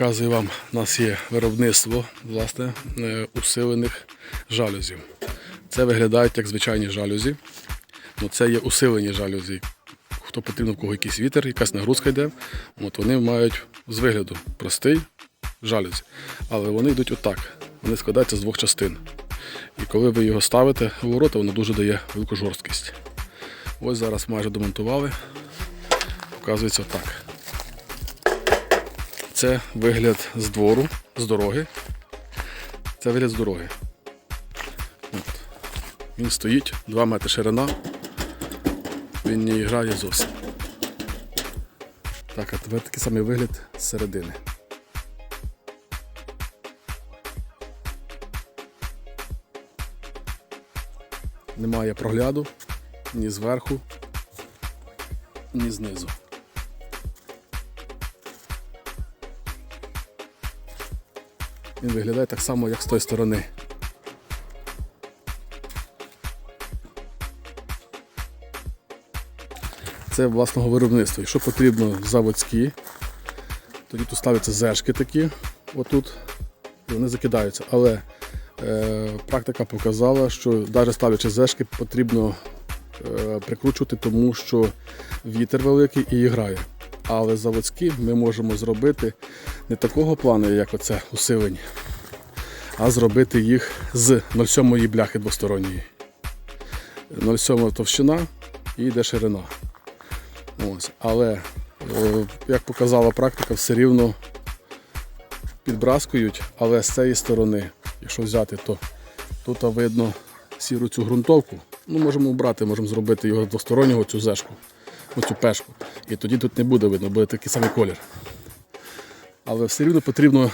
Показую вам, у нас є виробництво власне, е, усилених жалюзів. Це виглядають як звичайні жалюзі. Ну, це є усилені жалюзі. Хто потрібно, в кого якийсь вітер, якась нагрузка йде, от вони мають з вигляду простий жалюзі. Але вони йдуть отак. Вони складаються з двох частин. І коли ви його ставите в ворота, воно дуже дає велику жорсткість. Ось зараз майже домонтували. Показується так. Це вигляд з двору, з дороги. Це вигляд з дороги. От. Він стоїть 2 метри ширина. Він не грає зовсім. Так, а тепер такий самий вигляд з середини. Немає прогляду ні зверху, ні знизу. Він виглядає так само, як з тої сторони. Це власного виробництва. Якщо потрібно заводські, тоді тут ставляться зешки такі, отут, і вони закидаються. Але е, практика показала, що навіть ставлячи зешки, потрібно е, прикручувати, тому що вітер великий і грає. Але заводські ми можемо зробити не такого плану, як оце усилень, а зробити їх з 0,7 бляхи двосторонньої. 0,7 товщина і йде ширина. Ось. Але, е, як показала практика, все рівно підбраскують, але з цієї сторони, якщо взяти, то тут видно сіру цю ґрунтовку. Ну, можемо обрати, можемо зробити його двостороннього, цю зешку, оцю пешку. І тоді тут не буде видно, буде такий самий колір. Але все рівно потрібно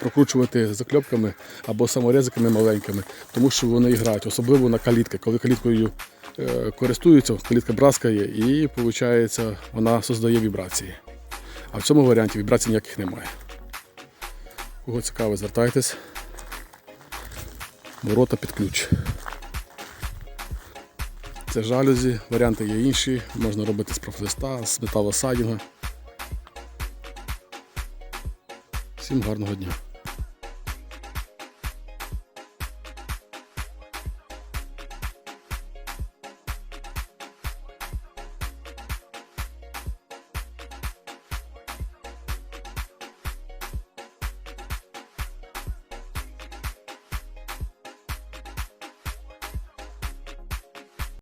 прокручувати закльопками або саморезиками маленькими, тому що вони грають, особливо на калітки. Коли каліткою е, користуються, калітка браскає і виходить, вона создає вібрації. А в цьому варіанті вібрацій ніяких немає. Кого цікаво, звертайтесь. Ворота під ключ. Це жалюзі, варіанти є інші, можна робити з профлиста, з металосадінга. Всім гарного дня.